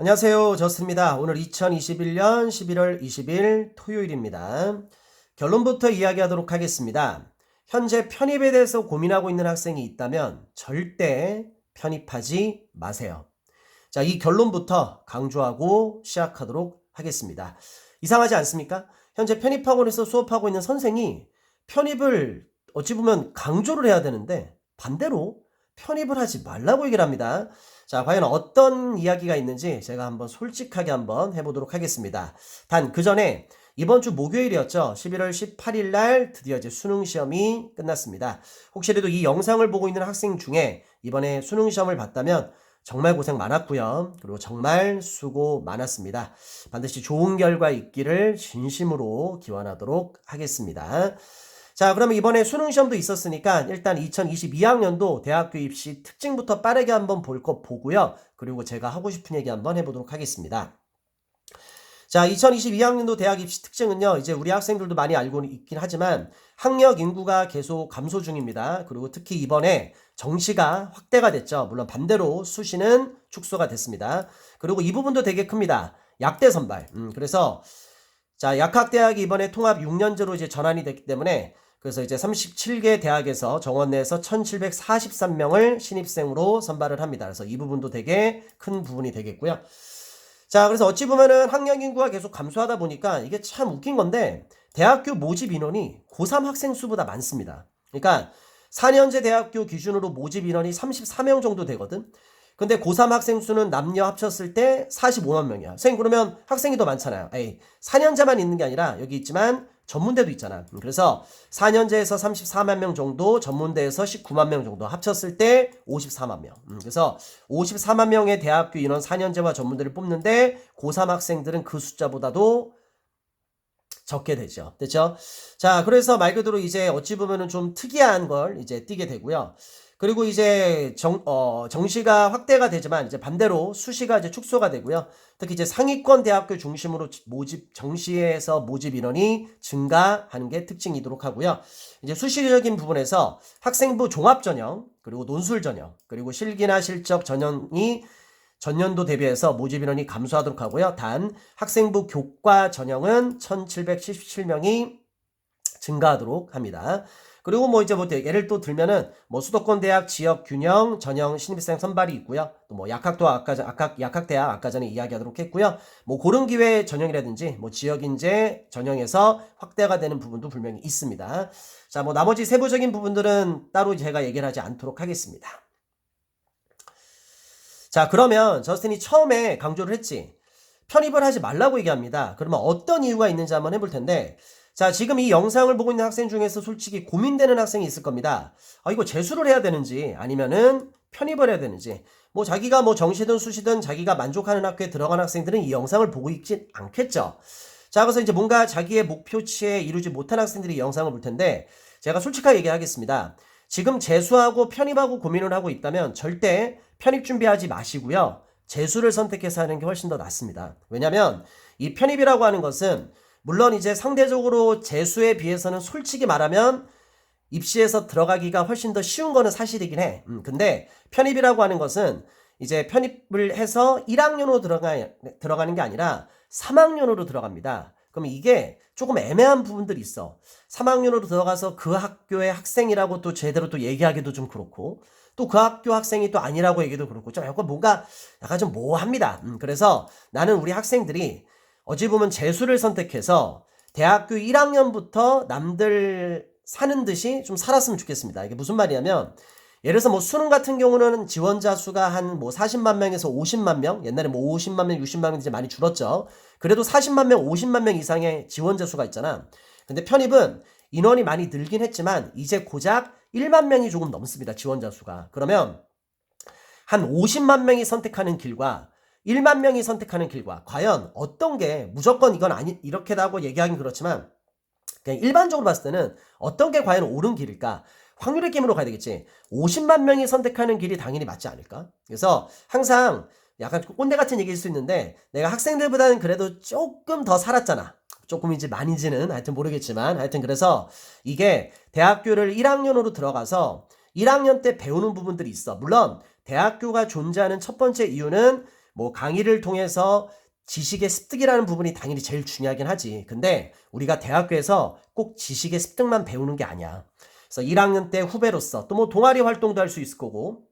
안녕하세요. 저스입니다. 오늘 2021년 11월 20일 토요일입니다. 결론부터 이야기하도록 하겠습니다. 현재 편입에 대해서 고민하고 있는 학생이 있다면 절대 편입하지 마세요. 자, 이 결론부터 강조하고 시작하도록 하겠습니다. 이상하지 않습니까? 현재 편입학원에서 수업하고 있는 선생이 편입을 어찌 보면 강조를 해야 되는데 반대로 편입을 하지 말라고 얘기를 합니다. 자, 과연 어떤 이야기가 있는지 제가 한번 솔직하게 한번 해보도록 하겠습니다. 단, 그 전에 이번 주 목요일이었죠. 11월 18일 날 드디어 이제 수능 시험이 끝났습니다. 혹시라도 이 영상을 보고 있는 학생 중에 이번에 수능 시험을 봤다면 정말 고생 많았고요. 그리고 정말 수고 많았습니다. 반드시 좋은 결과 있기를 진심으로 기원하도록 하겠습니다. 자, 그러면 이번에 수능 시험도 있었으니까 일단 2022학년도 대학교 입시 특징부터 빠르게 한번 볼 것 보고요. 그리고 제가 하고 싶은 얘기 한번 해보도록 하겠습니다. 자, 2022학년도 대학 입시 특징은요, 이제 우리 학생들도 많이 알고 있긴 하지만 학력 인구가 계속 감소 중입니다. 그리고 특히 이번에 정시가 확대가 됐죠. 물론 반대로 수시는 축소가 됐습니다. 그리고 이 부분도 되게 큽니다. 약대 선발. 음, 그래서 자, 약학대학이 이번에 통합 6년제로 이제 전환이 됐기 때문에 그래서 이제 37개 대학에서 정원 내에서 1743명을 신입생으로 선발을 합니다. 그래서 이 부분도 되게 큰 부분이 되겠고요. 자, 그래서 어찌 보면은 학령 인구가 계속 감소하다 보니까 이게 참 웃긴 건데 대학교 모집 인원이 고3 학생 수보다 많습니다. 그러니까 4년제 대학교 기준으로 모집 인원이 34명 정도 되거든. 근데 고3 학생 수는 남녀 합쳤을 때 45만 명이야. 선생님 그러면 학생이 더 많잖아요. 에이, 4년제만 있는 게 아니라 여기 있지만 전문대도 있잖아. 그래서 4년제에서 34만 명 정도, 전문대에서 19만 명 정도 합쳤을 때 54만 명. 음, 그래서 54만 명의 대학교 인원 4년제와 전문대를 뽑는데 고3 학생들은 그 숫자보다도 적게 되죠. 됐죠? 자, 그래서 말 그대로 이제 어찌 보면은 좀 특이한 걸 이제 띄게 되고요. 그리고 이제 정, 어, 정시가 확대가 되지만 이제 반대로 수시가 이제 축소가 되고요. 특히 이제 상위권 대학교 중심으로 모집, 정시에서 모집 인원이 증가하는 게 특징이도록 하고요. 이제 수시적인 부분에서 학생부 종합 전형, 그리고 논술 전형, 그리고 실기나 실적 전형이 전년도 대비해서 모집 인원이 감소하도록 하고요. 단 학생부 교과 전형은 1777명이 증가하도록 합니다. 그리고 뭐 이제 뭐 예를 또 들면은 뭐 수도권 대학 지역 균형 전형 신입생 선발이 있고요. 또 뭐 약학도 아까 약학 약학 대학 아까 전에 이야기하도록 했고요. 뭐 고른 기회 전형이라든지 뭐 지역 인재 전형에서 확대가 되는 부분도 분명히 있습니다. 자, 뭐 나머지 세부적인 부분들은 따로 제가 얘기를 하지 않도록 하겠습니다. 자, 그러면 저스틴이 처음에 강조를 했지. 편입을 하지 말라고 얘기합니다. 그러면 어떤 이유가 있는지 한번 해볼 텐데, 자, 지금 이 영상을 보고 있는 학생 중에서 솔직히 고민되는 학생이 있을 겁니다. 아, 이거 재수를 해야 되는지, 아니면은 편입을 해야 되는지, 뭐 자기가 뭐 정시든 수시든 자기가 만족하는 학교에 들어간 학생들은 이 영상을 보고 있지 않겠죠. 자, 그래서 이제 뭔가 자기의 목표치에 이루지 못한 학생들이 이 영상을 볼 텐데, 제가 솔직하게 얘기하겠습니다. 지금 재수하고 편입하고 고민을 하고 있다면 절대 편입 준비하지 마시고요. 재수를 선택해서 하는 게 훨씬 더 낫습니다. 왜냐면 이 편입이라고 하는 것은 물론 이제 상대적으로 재수에 비해서는 솔직히 말하면 입시에서 들어가기가 훨씬 더 쉬운 거는 사실이긴 해. 음, 근데 편입이라고 하는 것은 이제 편입을 해서 1학년으로 들어가, 들어가는 게 아니라 3학년으로 들어갑니다. 그럼 이게 조금 애매한 부분들이 있어. 3학년으로 들어가서 그 학교의 학생이라고 또 제대로 또 얘기하기도 좀 그렇고, 또 그 학교 학생이 또 아니라고 얘기도 그렇고, 좀 약간 뭔가 약간 좀 모호합니다. 음, 그래서 나는 우리 학생들이 어찌 보면 재수를 선택해서 대학교 1학년부터 남들 사는 듯이 좀 살았으면 좋겠습니다. 이게 무슨 말이냐면, 예를 들어서 뭐 수능 같은 경우는 지원자 수가 한 뭐 40만 명에서 50만 명, 옛날에 뭐 50만 명, 60만 명 이제 많이 줄었죠. 그래도 40만 명, 50만 명 이상의 지원자 수가 있잖아. 근데 편입은 인원이 많이 늘긴 했지만 이제 고작 1만 명이 조금 넘습니다. 지원자 수가. 그러면 한 50만 명이 선택하는 길과 1만 명이 선택하는 길과 과연 어떤 게 무조건 이건 아니 이렇게라고 얘기하긴 그렇지만 그냥 일반적으로 봤을 때는 어떤 게 과연 옳은 길일까? 확률의 게임으로 가야 되겠지. 50만 명이 선택하는 길이 당연히 맞지 않을까? 그래서 항상 약간 꼰대 같은 얘기일 수 있는데 내가 학생들보다는 그래도 조금 더 살았잖아. 조금인지 많이지는 하여튼 모르겠지만 하여튼 그래서 이게 대학교를 1학년으로 들어가서 1학년 때 배우는 부분들이 있어. 물론 대학교가 존재하는 첫 번째 이유는 뭐 강의를 통해서 지식의 습득이라는 부분이 당연히 제일 중요하긴 하지. 근데 우리가 대학교에서 꼭 지식의 습득만 배우는 게 아니야. 그래서 1학년 때 후배로서 또 뭐 동아리 활동도 할 수 있을 거고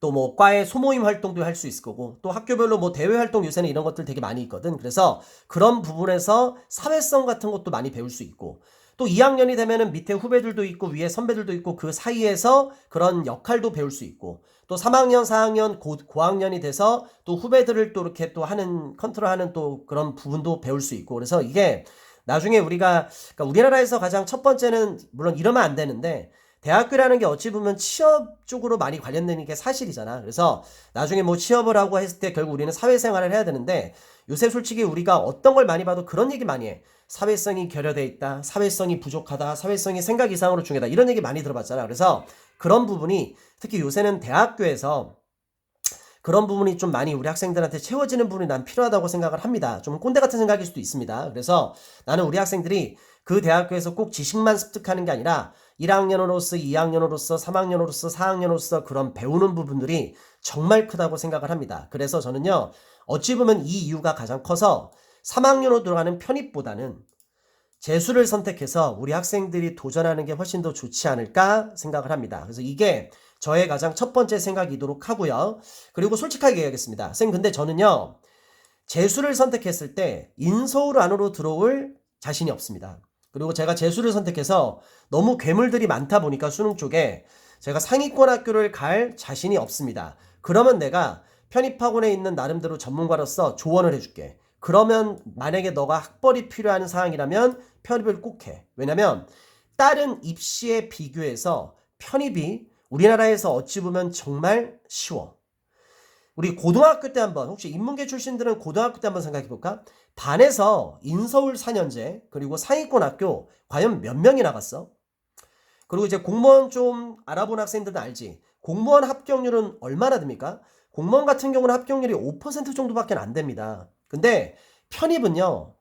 또 뭐 과의 소모임 활동도 할 수 있을 거고 또 학교별로 뭐 대외 활동 요새는 이런 것들 되게 많이 있거든. 그래서 그런 부분에서 사회성 같은 것도 많이 배울 수 있고 또 2학년이 되면은 밑에 후배들도 있고 위에 선배들도 있고 그 사이에서 그런 역할도 배울 수 있고 또 3학년, 4학년, 고, 고학년이 돼서 또 후배들을 또 이렇게 또 하는 컨트롤하는 또 그런 부분도 배울 수 있고. 그래서 이게 나중에 우리가 그러니까 우리나라에서 가장 첫 번째는 물론 이러면 안 되는데 대학교라는 게 어찌 보면 취업 쪽으로 많이 관련되는 게 사실이잖아. 그래서 나중에 뭐 취업을 하고 했을 때 결국 우리는 사회생활을 해야 되는데 요새 솔직히 우리가 어떤 걸 많이 봐도 그런 얘기 많이 해. 사회성이 결여돼 있다. 사회성이 부족하다. 사회성이 생각 이상으로 중요하다. 이런 얘기 많이 들어봤잖아. 그래서 그런 부분이 특히 요새는 대학교에서 그런 부분이 좀 많이 우리 학생들한테 채워지는 부분이 난 필요하다고 생각을 합니다. 좀 꼰대 같은 생각일 수도 있습니다. 그래서 나는 우리 학생들이 그 대학교에서 꼭 지식만 습득하는 게 아니라 1학년으로서 2학년으로서 3학년으로서 4학년으로서 그런 배우는 부분들이 정말 크다고 생각을 합니다. 그래서 저는요, 어찌 보면 이 이유가 가장 커서 3학년으로 들어가는 편입보다는 재수를 선택해서 우리 학생들이 도전하는 게 훨씬 더 좋지 않을까 생각을 합니다. 그래서 이게 저의 가장 첫 번째 생각이도록 하고요. 그리고 솔직하게 얘기하겠습니다. 선생님, 근데 저는요, 재수를 선택했을 때 인서울 안으로 들어올 자신이 없습니다. 그리고 제가 재수를 선택해서 너무 괴물들이 많다 보니까 수능 쪽에 제가 상위권 학교를 갈 자신이 없습니다. 그러면 내가 편입학원에 있는 나름대로 전문가로서 조언을 해줄게. 그러면 만약에 너가 학벌이 필요한 상황이라면 편입을 꼭 해. 왜냐면 다른 입시에 비교해서 편입이 우리나라에서 어찌 보면 정말 쉬워. 우리 고등학교 때 한번 혹시 인문계 출신들은 고등학교 때 한번 생각해 볼까? 반에서 인서울 4년제 그리고 상위권 학교 과연 몇 명이 나갔어? 그리고 이제 공무원 좀 알아본 학생들은 알지. 공무원 합격률은 얼마나 됩니까? 공무원 같은 경우는 합격률이 5% 정도밖에 안 됩니다. 근데 편입은요.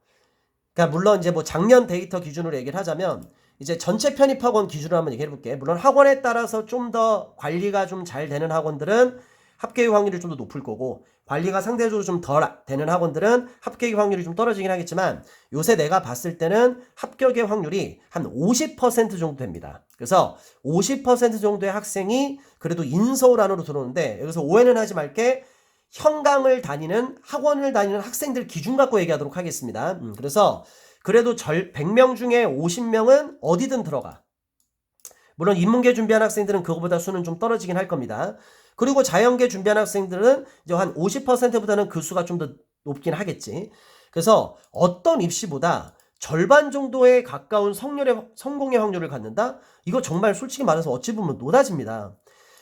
그러니까 물론 이제 뭐 작년 데이터 기준으로 얘기를 하자면 이제 전체 편입 학원 기준으로 한번 얘기해 볼게. 물론 학원에 따라서 좀 더 관리가 좀 잘 되는 학원들은 합격의 확률이 좀 더 높을 거고 관리가 상대적으로 좀 덜 되는 학원들은 합격의 확률이 좀 떨어지긴 하겠지만 요새 내가 봤을 때는 합격의 확률이 한 50% 정도 됩니다. 그래서 50% 정도의 학생이 그래도 인서울 안으로 들어오는데 여기서 오해는 하지 말게 현강을 다니는 학원을 다니는 학생들 기준 갖고 얘기하도록 하겠습니다. 음, 그래서 그래도 절 100명 중에 50명은 어디든 들어가. 물론 인문계 준비한 학생들은 그거보다 수는 좀 떨어지긴 할 겁니다. 그리고 자연계 준비한 학생들은 이제 한 50%보다는 그 수가 좀 더 높긴 하겠지. 그래서 어떤 입시보다 절반 정도에 가까운 성률의, 성공의 확률을 갖는다? 이거 정말 솔직히 말해서 어찌 보면 노다집니다.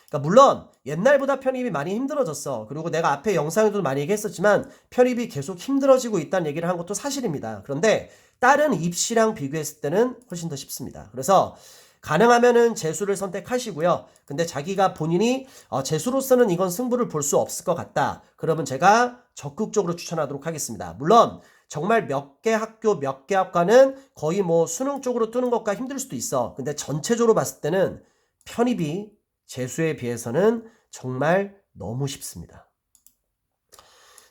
그러니까 물론 옛날보다 편입이 많이 힘들어졌어. 그리고 내가 앞에 영상에도 많이 얘기했었지만 편입이 계속 힘들어지고 있다는 얘기를 한 것도 사실입니다. 그런데 다른 입시랑 비교했을 때는 훨씬 더 쉽습니다. 그래서 가능하면은 재수를 선택하시고요. 근데 자기가 본인이 어, 재수로서는 이건 승부를 볼 수 없을 것 같다. 그러면 제가 적극적으로 추천하도록 하겠습니다. 물론 정말 몇 개 학교 몇 개 학과는 거의 뭐 수능 쪽으로 뜨는 것과 힘들 수도 있어. 근데 전체적으로 봤을 때는 편입이 재수에 비해서는 정말 너무 쉽습니다.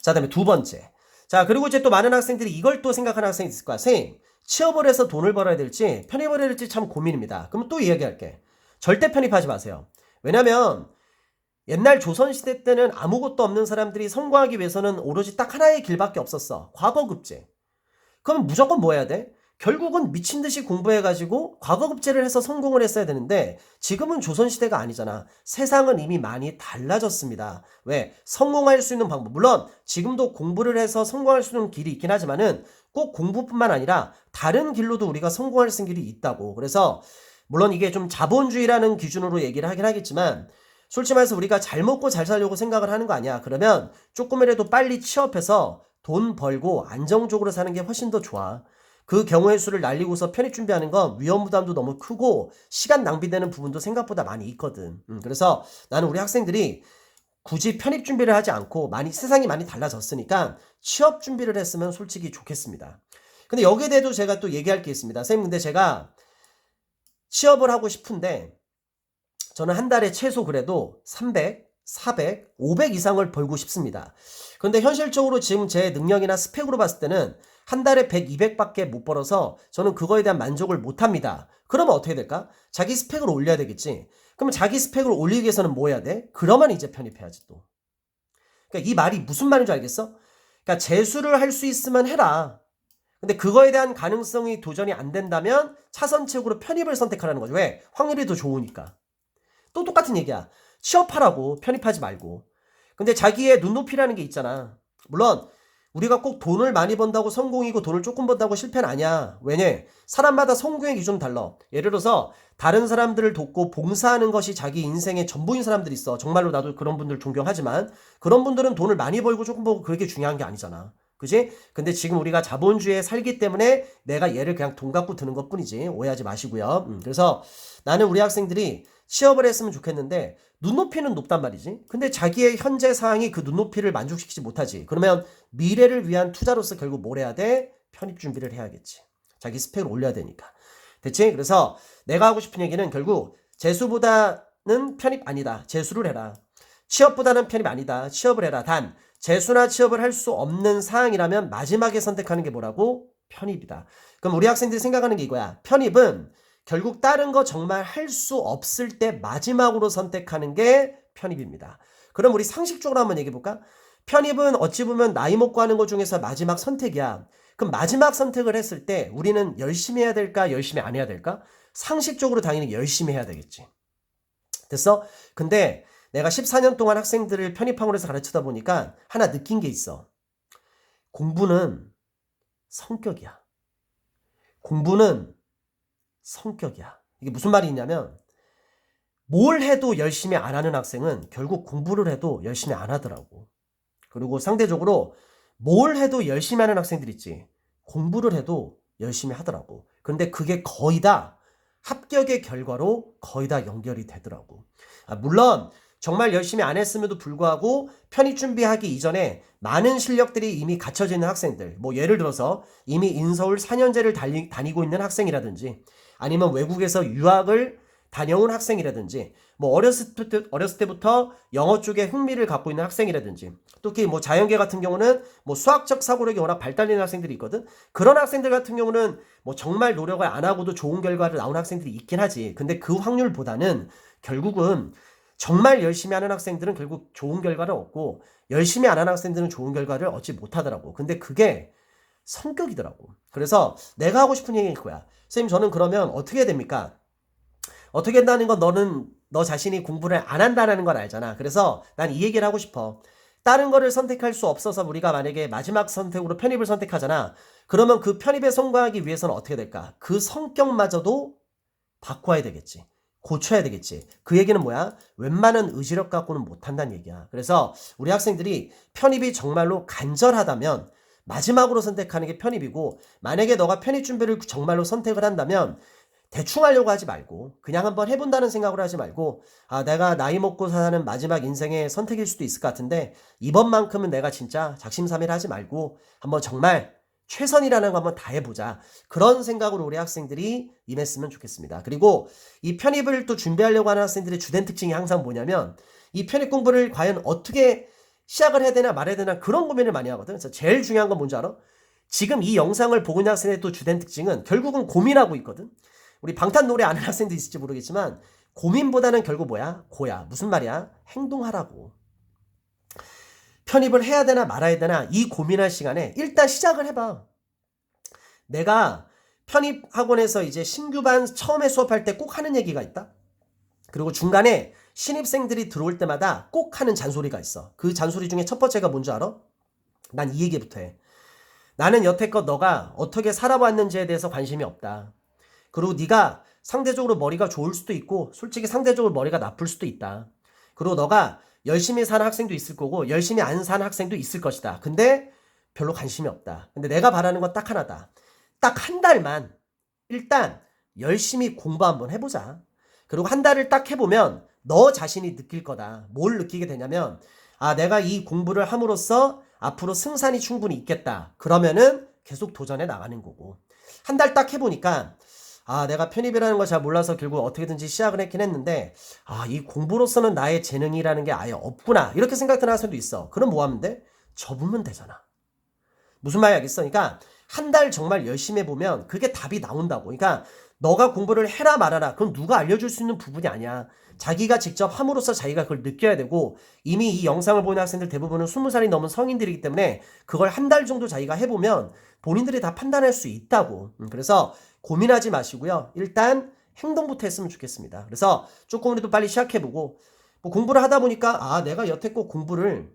자, 다음에 두 번째. 자, 그리고 이제 또 많은 학생들이 이걸 또 생각하는 학생이 있을 거야. 선생님, 취업을 해서 돈을 벌어야 될지 편입을 해야 될지 참 고민입니다. 그럼 또 이야기할게. 절대 편입하지 마세요. 왜냐면 옛날 조선시대 때는 아무것도 없는 사람들이 성공하기 위해서는 오로지 딱 하나의 길밖에 없었어. 과거급제. 그럼 무조건 뭐 해야 돼? 결국은 미친 듯이 공부해가지고 과거급제를 해서 성공을 했어야 되는데 지금은 조선시대가 아니잖아. 세상은 이미 많이 달라졌습니다. 왜? 성공할 수 있는 방법. 물론 지금도 공부를 해서 성공할 수 있는 길이 있긴 하지만은 꼭 공부뿐만 아니라 다른 길로도 우리가 성공할 수 있는 길이 있다고. 그래서 물론 이게 좀 자본주의라는 기준으로 얘기를 하긴 하겠지만 솔직히 말해서 우리가 잘 먹고 잘 살려고 생각을 하는 거 아니야. 그러면 조금이라도 빨리 취업해서 돈 벌고 안정적으로 사는 게 훨씬 더 좋아. 그 경우의 수를 날리고서 편입 준비하는 건 위험 부담도 너무 크고 시간 낭비되는 부분도 생각보다 많이 있거든. 음, 그래서 나는 우리 학생들이 굳이 편입 준비를 하지 않고 많이 세상이 많이 달라졌으니까 취업 준비를 했으면 솔직히 좋겠습니다. 근데 여기에 대해도 제가 또 얘기할 게 있습니다. 선생님, 근데 제가 취업을 하고 싶은데 저는 한 달에 최소 그래도 300, 400, 500 이상을 벌고 싶습니다. 그런데 현실적으로 지금 제 능력이나 스펙으로 봤을 때는 한 달에 100, 200밖에 못 벌어서 저는 그거에 대한 만족을 못 합니다. 그러면 어떻게 될까? 자기 스펙을 올려야 되겠지. 그러면 자기 스펙을 올리기 위해서는 뭐 해야 돼? 그러면 이제 편입해야지 또. 그러니까 이 말이 무슨 말인 줄 알겠어? 그러니까 재수를 할 수 있으면 해라. 근데 그거에 대한 가능성이 도전이 안 된다면 차선책으로 편입을 선택하라는 거죠. 왜? 확률이 더 좋으니까. 또 똑같은 얘기야. 취업하라고 편입하지 말고. 근데 자기의 눈높이라는 게 있잖아. 물론 우리가 꼭 돈을 많이 번다고 성공이고 돈을 조금 번다고 실패는 아니야. 왜냐? 사람마다 성공의 기준 달라. 예를 들어서 다른 사람들을 돕고 봉사하는 것이 자기 인생의 전부인 사람들이 있어. 정말로 나도 그런 분들 존경하지만 그런 분들은 돈을 많이 벌고 조금 벌고 그렇게 중요한 게 아니잖아. 그지? 근데 지금 우리가 자본주의에 살기 때문에 내가 얘를 그냥 돈 갖고 드는 것 뿐이지. 오해하지 마시고요. 음, 그래서 나는 우리 학생들이 취업을 했으면 좋겠는데 눈높이는 높단 말이지. 근데 자기의 현재 상황이 그 눈높이를 만족시키지 못하지. 그러면 미래를 위한 투자로서 결국 뭘 해야 돼? 편입 준비를 해야겠지. 자기 스펙을 올려야 되니까. 됐지? 그래서 내가 하고 싶은 얘기는 결국 재수보다는 편입 아니다. 재수를 해라. 취업보다는 편입 아니다. 취업을 해라. 단 재수나 취업을 할 수 없는 상황이라면 마지막에 선택하는 게 뭐라고? 편입이다. 그럼 우리 학생들이 생각하는 게 이거야. 편입은 결국 다른 거 정말 할 수 없을 때 마지막으로 선택하는 게 편입입니다. 그럼 우리 상식적으로 한번 얘기해 볼까? 편입은 어찌 보면 나이 먹고 하는 것 중에서 마지막 선택이야. 그럼 마지막 선택을 했을 때 우리는 열심히 해야 될까? 열심히 안 해야 될까? 상식적으로 당연히 열심히 해야 되겠지. 됐어? 근데 내가 14년 동안 학생들을 편입학원에서 가르치다 보니까 하나 느낀 게 있어. 공부는 성격이야. 공부는 성격이야. 이게 무슨 말이 있냐면 뭘 해도 열심히 안 하는 학생은 결국 공부를 해도 열심히 안 하더라고. 그리고 상대적으로 뭘 해도 열심히 하는 학생들 있지. 공부를 해도 열심히 하더라고. 그런데 그게 거의 다 합격의 결과로 거의 다 연결이 되더라고. 아, 물론 정말 열심히 안 했음에도 불구하고 편입 준비하기 이전에 많은 실력들이 이미 갖춰져 있는 학생들, 뭐 예를 들어서 이미 인서울 4년제를 달리, 다니고 있는 학생이라든지 아니면 외국에서 유학을 다녀온 학생이라든지 뭐 어렸을 때 어렸을 때부터 영어 쪽에 흥미를 갖고 있는 학생이라든지 특히 뭐 자연계 같은 경우는 뭐 수학적 사고력이 워낙 발달된 학생들이 있거든. 그런 학생들 같은 경우는 뭐 정말 노력을 안 하고도 좋은 결과를 나온 학생들이 있긴 하지. 근데 그 확률보다는 결국은 정말 열심히 하는 학생들은 결국 좋은 결과를 얻고 열심히 안 하는 학생들은 좋은 결과를 얻지 못하더라고. 근데 그게 성격이더라고. 그래서 내가 하고 싶은 얘기일 거야 선생님 저는 그러면 어떻게 됩니까 어떻게 한다는 건 너는 너 자신이 공부를 안 한다는 걸 알잖아. 그래서 난 이 얘기를 하고 싶어. 다른 거를 선택할 수 없어서 우리가 만약에 마지막 선택으로 편입을 선택하잖아. 그러면 그 편입에 성공하기 위해서는 어떻게 될까? 그 성격마저도 바꿔야 되겠지. 고쳐야 되겠지. 그 얘기는 뭐야? 웬만한 의지력 갖고는 못한다는 얘기야. 그래서 우리 학생들이 편입이 정말로 간절하다면 마지막으로 선택하는 게 편입이고 만약에 너가 편입 준비를 정말로 선택을 한다면 대충 하려고 하지 말고 그냥 한번 해본다는 생각으로 하지 말고 아 내가 나이 먹고 사는 마지막 인생의 선택일 수도 있을 것 같은데 이번만큼은 내가 진짜 작심삼일 하지 말고 한번 정말 최선이라는 거 한번 다 해보자. 그런 생각으로 우리 학생들이 임했으면 좋겠습니다. 그리고 이 편입을 또 준비하려고 하는 학생들의 주된 특징이 항상 뭐냐면 이 편입 공부를 과연 어떻게 시작을 해야 되나 말해야 되나 그런 고민을 많이 하거든 그래서 제일 중요한 건 뭔지 알아? 지금 이 영상을 보고 학생의 또 주된 특징은 결국은 고민하고 있거든 우리 방탄 노래 아는 학생도 있을지 모르겠지만 고민보다는 결국 뭐야? 고야. 무슨 말이야? 행동하라고. 편입을 해야 되나 말아야 되나 이 고민할 시간에 일단 시작을 해봐. 내가 편입 학원에서 이제 신규반 처음에 수업할 때 꼭 하는 얘기가 있다. 그리고 중간에 신입생들이 들어올 때마다 꼭 하는 잔소리가 있어. 그 잔소리 중에 첫 번째가 뭔지 알아? 난 이 얘기부터 해. 나는 여태껏 너가 어떻게 살아왔는지에 대해서 관심이 없다. 그리고 네가 상대적으로 머리가 좋을 수도 있고 솔직히 상대적으로 머리가 나쁠 수도 있다. 그리고 너가 열심히 사는 학생도 있을 거고 열심히 안 사는 학생도 있을 것이다. 근데 별로 관심이 없다. 근데 내가 바라는 건 딱 하나다. 딱 한 달만 일단 열심히 공부 한번 해보자. 그리고 한 달을 딱 해보면 너 자신이 느낄 거다. 뭘 느끼게 되냐면 아 내가 이 공부를 함으로써 앞으로 승산이 충분히 있겠다. 그러면은 계속 도전해 나가는 거고 한 달 딱 해보니까 아, 내가 편입이라는 걸 잘 몰라서 결국 어떻게든지 시작을 했긴 했는데, 아, 이 공부로서는 나의 재능이라는 게 아예 없구나. 이렇게 생각하는 학생도 있어. 그럼 뭐 하면 돼? 접으면 되잖아. 무슨 말이 알겠어? 그러니까 한 달 정말 열심히 해보면 그게 답이 나온다고. 그러니까 너가 공부를 해라 말아라. 그건 누가 알려줄 수 있는 부분이 아니야. 자기가 직접 함으로써 자기가 그걸 느껴야 되고 이미 이 영상을 보는 학생들 대부분은 20살이 넘은 성인들이기 때문에 그걸 한 달 정도 자기가 해보면 본인들이 다 판단할 수 있다고. 음, 그래서 고민하지 마시고요. 일단 행동부터 했으면 좋겠습니다. 그래서 조금이라도 빨리 시작해보고 뭐 공부를 하다 보니까 아 내가 여태껏 공부를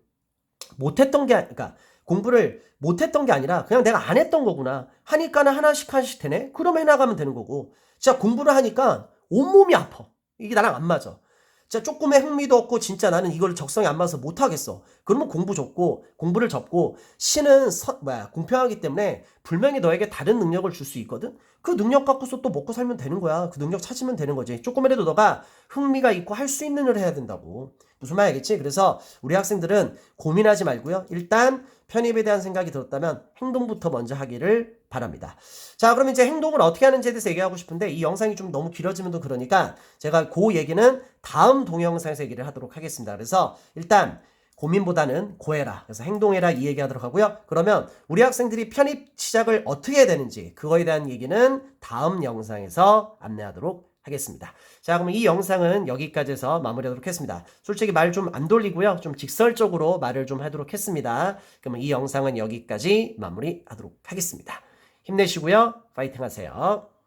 못했던 게 그러니까 공부를 못했던 게 아니라 그냥 내가 안 했던 거구나. 하니까는 하나씩 하나씩 되네. 그러면 해나가면 되는 거고. 진짜 공부를 하니까 온몸이 아파. 이게 나랑 안 맞아. 진짜 조금의 흥미도 없고 진짜 나는 이걸 적성에 안 맞아서 못 하겠어. 그러면 공부 접고 공부를 접고 신은 서, 뭐야 공평하기 때문에 분명히 너에게 다른 능력을 줄 수 있거든? 그 능력 갖고서 또 먹고 살면 되는 거야. 그 능력 찾으면 되는 거지. 조금이라도 너가 흥미가 있고 할 수 있는 일을 해야 된다고. 무슨 말 알겠지? 그래서 우리 학생들은 고민하지 말고요. 일단 편입에 대한 생각이 들었다면 행동부터 먼저 하기를 바랍니다. 자, 그럼 이제 행동을 어떻게 하는지에 대해서 얘기하고 싶은데 이 영상이 좀 너무 길어지면 또 그러니까 제가 그 얘기는 다음 동영상에서 얘기를 하도록 하겠습니다. 그래서 일단 고민보다는 고해라. 그래서 행동해라 이 얘기 하도록 하고요. 그러면 우리 학생들이 편입 시작을 어떻게 해야 되는지 그거에 대한 얘기는 다음 영상에서 안내하도록 하겠습니다. 자, 그럼 이 영상은 여기까지 해서 마무리하도록 하겠습니다. 솔직히 말 좀 안 돌리고요. 좀 직설적으로 말을 좀 하도록 했습니다. 그러면 이 영상은 여기까지 마무리하도록 하겠습니다. 힘내시고요. 파이팅 하세요.